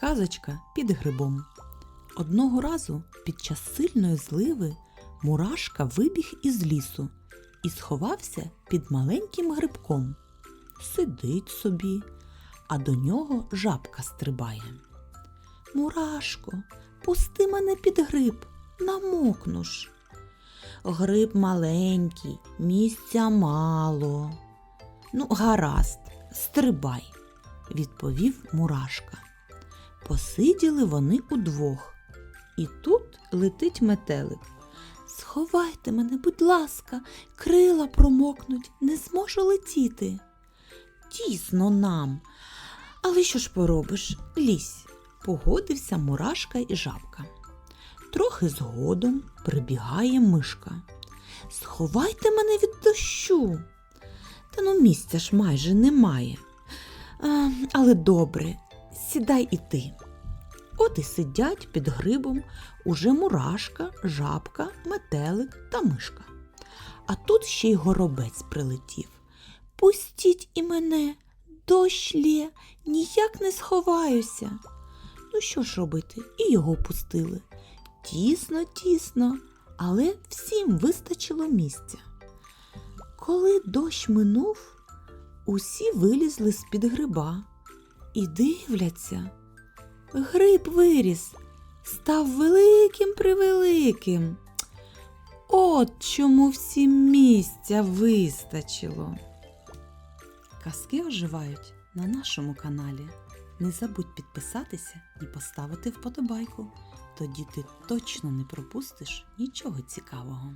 Казочка під грибом. Одного разу під час сильної зливи мурашка вибіг із лісу і сховався під маленьким грибком. Сидить собі, а до нього жабка стрибає. Мурашко, пусти мене під гриб, намокну ж. Гриб маленький, місця мало. Ну, гаразд, стрибай, відповів Мурашка. Посиділи вони удвох. І тут летить метелик. Сховайте мене, будь ласка, крила промокнуть, не зможу летіти. Тісно нам. Але що ж поробиш? Лізь, погодився мурашка і жабка. Трохи згодом прибігає мишка. Сховайте мене від дощу. Та ну місця ж майже немає. А, але добре, сідай і ти. От і сидять під грибом уже мурашка, жабка, метелик та мишка. А тут ще й горобець прилетів. Пустіть і мене, дощ лє, ніяк не сховаюся. Ну що ж робити? І його пустили. Тісно, тісно, але всім вистачило місця. Коли дощ минув, усі вилізли з-під гриба і дивляться. Гриб виріс, став великим превеликим. От чому всім місця вистачило. Казки оживають на нашому каналі. Не забудь підписатися і поставити вподобайку. Тоді ти точно не пропустиш нічого цікавого.